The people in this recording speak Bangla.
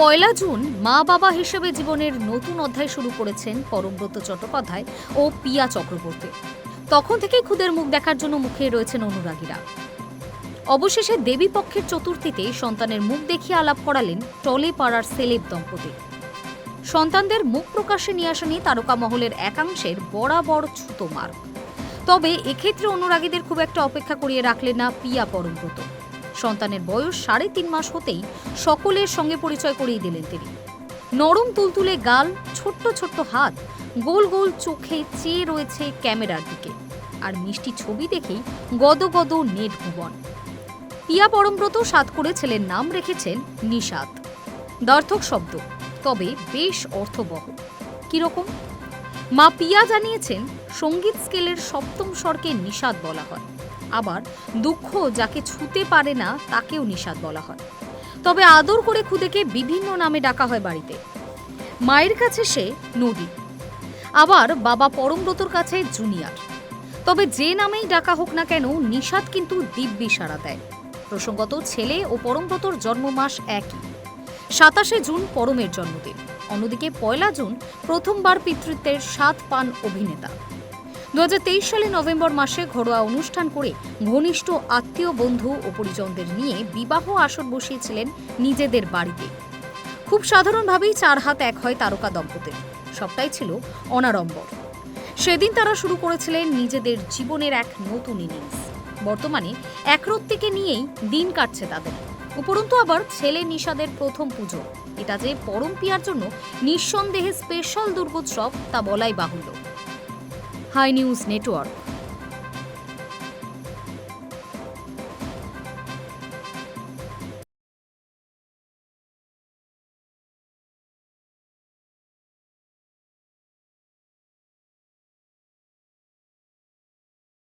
পয়লা জুন মা বাবা হিসেবে জীবনের নতুন অধ্যায় শুরু করেছেন পরমব্রত চট্টোপাধ্যায় ও পিয়া চক্রবর্তী। তখন থেকেই খুদের মুখ দেখার জন্য মুখে রয়েছেন অনুরাগীরা। অবশেষে দেবী পক্ষের চতুর্থীতে সন্তানের মুখ দেখিয়ে আলাপ করালেন টলে পাড়ার সেলেব দম্পতি। সন্তানদের মুখ প্রকাশে নিয়ে আসা নিয়ে তারকা মহলের একাংশের বরাবর ছুতো মার্ক। তবে এক্ষেত্রে অনুরাগীদের খুব একটা অপেক্ষা করিয়ে রাখলেন না পিয়া পরমব্রত সন্তানের বয়স সাড়ে তিন মাস হতেই সকলের সঙ্গে পরিচয় করিয়ে দিলেন তিনি। নরম তুলতুলে গাল, ছোট্ট ছোট্ট হাত, গোল গোল চোখে চেয়ে রয়েছে ক্যামেরার দিকে। আর মিষ্টি ছবি দেখেই গদ গদ নেট ভুবন। পিয়া পরমব্রত সাত করে ছেলের নাম রেখেছেন নিষাদ দ্বার্থক শব্দ, তবে বেশ অর্থবহ। কীরকম? মা পিয়া জানিয়েছেন, সংগীত স্কেলের সপ্তম স্বরকে নিষাদ বলা হয়। আবার দুঃখ যাকে ছুতে পারে না, তাকেও নিষাদ বলা হয়। তবে আদর করে খুদেকে বিভিন্ন নামে ডাকা হয় বাড়িতে। মায়ের কাছে সে নদী। আবার বাবা পরমব্রতর কাছে জুনিয়র। তবে যে নামেই ডাকা হোক না কেন, নিষাদ কিন্তু দিব্যি সাড়া দেয়। প্রসঙ্গত ছেলে ও পরমব্রতর জন্ম মাস একই। সাতাশে জুন পরমের জন্মদিন। অন্যদিকে পয়লা জুন প্রথমবার পিতৃত্বের সাত পান অভিনেতা। দু হাজার তেইশ সালে নভেম্বর মাসে ঘরোয়া অনুষ্ঠান করে ঘনিষ্ঠ আত্মীয়, বন্ধু ও পরিজনদের নিয়ে বিবাহ আসর বসিয়েছিলেন নিজেদের বাড়িতে। খুব সাধারণভাবেই চার হাত এক হয় তারকা দম্পতির। সবটাই ছিল অনাড়ম্বর। সেদিন তারা শুরু করেছিলেন নিজেদের জীবনের এক নতুন ইনিংস বর্তমানে একরত্তিকে নিয়েই দিন কাটছে তাদের। উপরন্তু আবার ছেলে নিষাদের প্রথম পুজো। এটা যে পরম পিয়ার জন্য নিঃসন্দেহে স্পেশাল দুর্গোৎসব তা বলাই বাহুল্য। High news network